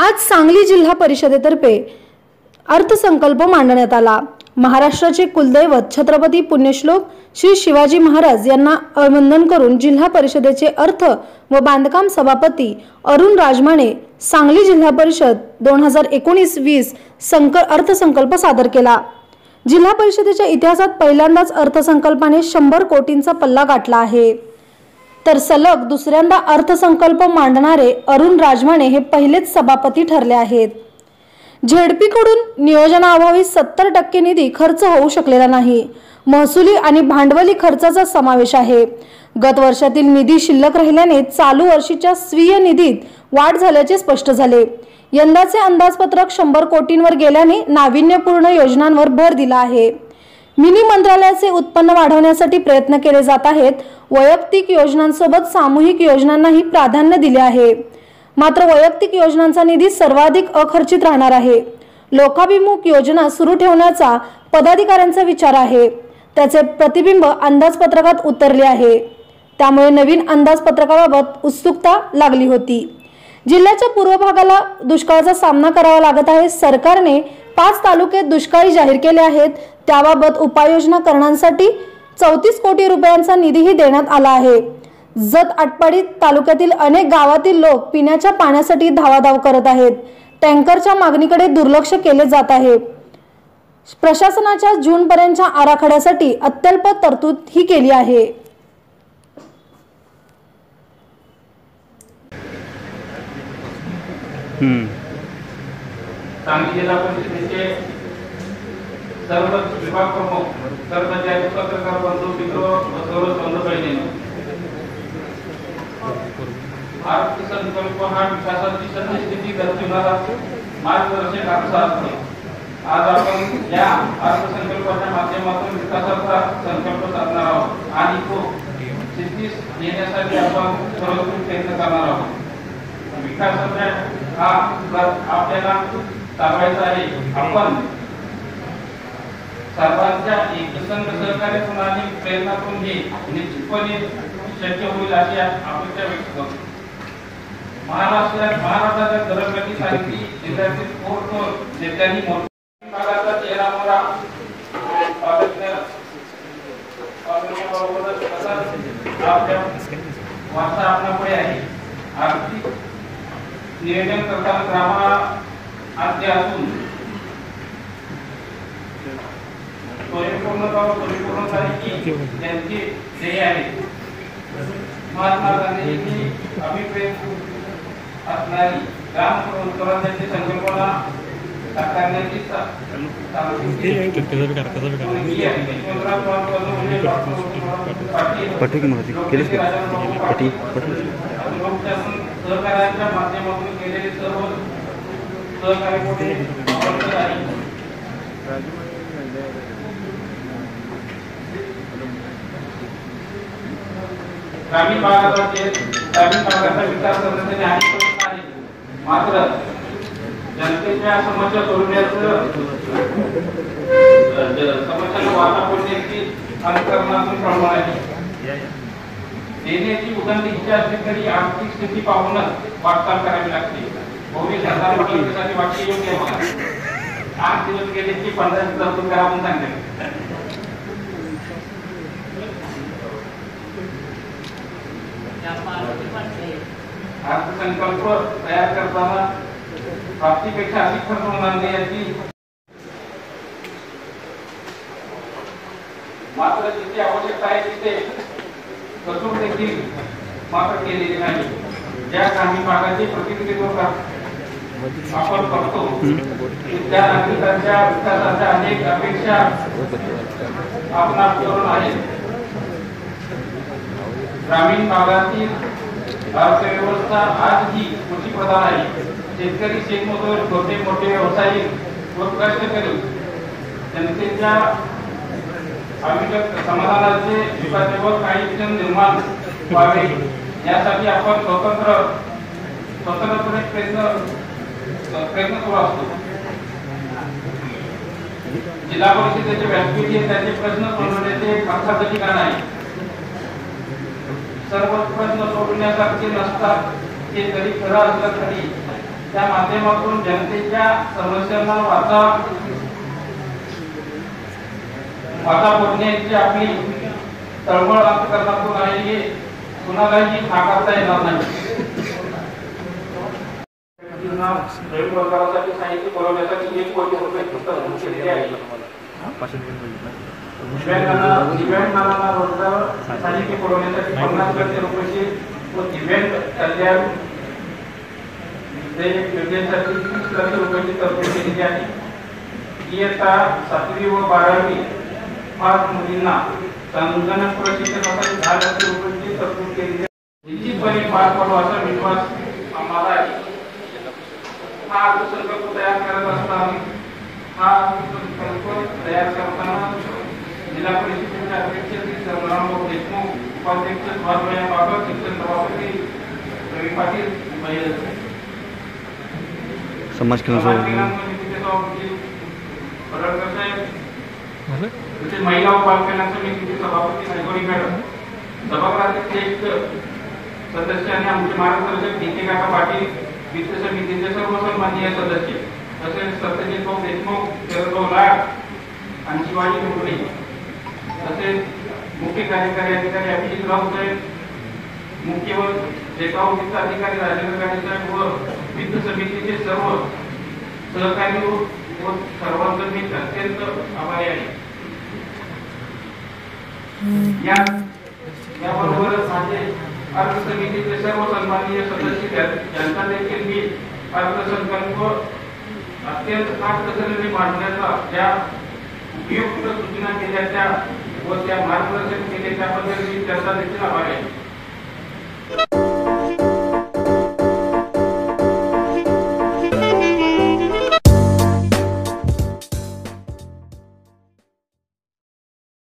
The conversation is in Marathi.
आज सांगली जिल्हा परिषदेतर्फे अर्थसंकल्प मांडण्यात आला. महाराष्ट्राचे कुलदैवत छत्रपती पुण्यश्लोक श्री शिवाजी महाराज यांना अभिवंदन करून जिल्हा परिषदेचे अर्थ व बांधकाम सभापती अरुण राजमाने सांगली जिल्हा परिषद दोन हजार एकोणीस वीस संक अर्थसंकल्प सादर केला. जिल्हा परिषदेच्या इतिहासात पहिल्यांदाच अर्थसंकल्पाने शंभर कोटींचा पल्ला गाठला आहे. तर सलग दुसऱ्यांदा अर्थसंकल्प मांडणारे अरुण राजमाने हे पहिलेच सभापती ठरले आहेत. झेडपीकडून नियोजनाअभावी सत्तर टक्के निधी खर्च होऊ शकलेला नाही. महसुली आणि भांडवली खर्चाचा समावेश आहे. गत वर्षातील निधी शिल्लक राहिल्याने चालू वर्षीच्या स्वीय निधीत वाढ झाल्याचे स्पष्ट झाले. यंदाचे अंदाजपत्रक शंभर कोटींवर गेल्याने नाविन्यपूर्ण योजनांवर भर दिला आहे. मिनी मंत्रालयाचे उत्पन्न वाढवण्यासाठी प्रयत्न केले जात आहेत. वैयक्तिक योजनांसोबत सामूहिक योजनांनाही प्राधान्य दिले आहे. मात्र वैयक्तिक योजनांचा निधी सर्वाधिक अखर्चित राहणार आहे. लोकाभिमुख योजना सुरू ठेवण्याचा पदाधिकाऱ्यांचा विचार आहे. त्याचे प्रतिबिंब अंदाजपत्रकात उतरले आहे. त्यामुळे नवीन अंदाजपत्रकाबाबत उत्सुकता लागली होती. जिल्ह्याच्या पूर्व भागाला दुष्काळाचा सामना करावा लागत आहे. सरकारने पाच तालुके दुष्काळी जाहीर केले आहेत. त्याबाबत उपाययोजना करण्यासाठी चौतीस कोटी रुपयांचा निधीही देण्यात आला आहे. जत आटपाडी तालुक्यातील अनेक गावातील लोक पिण्याच्या पाण्यासाठी धावाधाव करत आहेत. टँकरच्या मागणीकडे दुर्लक्ष केले जात आहे. प्रशासनाच्या जूनपर्यंतच्या आराखड्यासाठी अत्यल्प तरतूद ही केली आहे. हम्म. सांगली जिल्हा परिषदेचे सर्व विभाग प्रमुख कर्मचारी पत्रकार बंधू मित्र व सर्व बंधू अर्थसंकल्प हा विकासाची सद्यस्थिती दर्शवणारा मार्गदर्शक आरसा असतो आज आपण या अर्थसंकल्पाच्या माध्यमातून विकासाचा संकल्प साधणार आहोत आणि तो सिद्धीस येण्यासाठी आपण सर्वोत्तम प्रयत्न करणार आहोत. विकासाचा हा आपल्याला चालवायचा आहे. आपण सर्वांच्या एकसंग सहकार्य प्रणाली प्रेरणा करून हे निश्चितपणे शक्य होईल अशी अपेक्षा व्यक्त करतो. महाराष्ट्रात महाराष्ट्राच्या दरगतीसाठी जिल्ह्यातील थोर नेत्यांनी मोठ्या भागाचा चेहरा मोरा पालकत्या वारसा आपल्यापुढे आहे. आर्थिक नियोजन करताना ग्रामा আদ্যাতুন परिपूर्णता व परिपूर्णता ही त्यांचे ध्येय आहे. महात्मा गांधींनी अभिप्रेत असणारी ग्राम स्वराज्याची संकल्पना साकारण्याची पटी महती केलीच पटी पटी सहकार्यांच्या माध्यमातून केलेले सर्व ग्रामीण भागामध्ये ग्रामीण भागाचा विकास करण्यासाठी अनेक मात्र जनतेच्या समस्या सोडवण्याचं अ, समस्यांना वाटा फोडण्याची अनुकरणातून प्रमाण आहे. देण्याची उदंड इच्छा असली तरी आर्थिक स्थिती पाहूनच वाटचाल करावी लागते. आठ दिवस गेले की पंधरा तरतूद करा म्हणून सांगितलं अर्थसंकल्प तयार करताना प्राप्तीपेक्षा अधिक खर्च होणार नाही याची मात्र जिथे आवश्यकता आहे तिथे कसूर देखील मात्र केलेली नाही ज्या भागाचे प्रतिनिधित्व कर- आपण करतो त्या नागरिकांच्या विकासाच्या अनेक अपेक्षा आपणास करून आहेत ग्रामीण भागातील अर्थव्यवस्था आजही कृषी प्रधान आहे शेतकरी शेतमजूर छोटे मोठे व्यावसायिक व कष्टकरी जनतेच्या अविगत समाधानाचे विकासावर काही क्षण निर्माण व्हावे यासाठी आपण स्वतंत्र स्वतंत्रपणे प्रयत्न प्रयत्न सुरू असतो जिल्हा परिषदेचे व्यासपीठ हे त्याचे प्रश्न सोडवण्याचे एक ठिकाण आहे. सर्व प्रश्न सोडवण्यासारखे नसतात ते तरी खरं असलं तरी त्या माध्यमातून जनतेच्या समस्यांना वाचा वाचा फोडण्याची आपली तळमळ अंतकरणातून आहे हे कुणालाही नाकारता येणार नाही. व्यक्तींना नवीन रोजगारासाठी साहित्य पुरवण्यासाठी एक कोटी रुपये तरतूद केलेली आहे दिव्यांगांना दिव्यांगांना रोज़गार साहित्य पुरवण्यासाठी पन्नास लक्ष रुपयाची व दिव्यांग कल्याण योजनेसाठी तीस लक्ष रुपयाची तरतूद केलेली आहे इयत्ता सातवी व बारावी पाच मुलींना संगणक प्रशिक्षणासाठी दहा लक्ष रुपयाची तरतूद केलेली आहे निश्चितपणे पार पडू असा विश्वास हा अर्थसंकल्प तयार करत असताना हा अर्थसंकल्प तयार करताना जिल्हा परिषदेचे अध्यक्ष श्री संग्रामभाऊ देशमुख उपाध्यक्ष स्वारमया बाबत शिक्षण सभापती रवी पाटील महिला समाज समाज कल्याण कल्याण समितीचे सभापती पडळकर साहेब। तसेच महिला व बाल कल्याण समितीचे सभापती नायगोरी मॅडम। सभागृहाचे एक सदस्य आणि आमचे मार्गदर्शक डी काका पाटील वित्त समितीचे सर्व सन्माननीय सदस्य तसेच सत्यजित भाऊ देशमुख शरदभाऊ लाड आणि शिवाजी मुकुटे तसेच मुख्य कार्यकारी अधिकारी अभिजित राऊत साहेब मुख्य व देखाव वित्त अधिकारी राजेंद्र गाडे साहेब व वित्त समितीचे सर्व सहकारी व सर्वांचं मी अत्यंत आभारी आहे. या अर्थ समितीचे सर्व सन्माननीय सदस्य यांचा देखील मी अर्थसंकल्प अत्यंत काटकसरीने मांडण्याचा ज्या उपयुक्त सूचना केल्या त्या व त्या मार्गदर्शन केले त्याबद्दल मी त्यांचा देखील आभार आहे.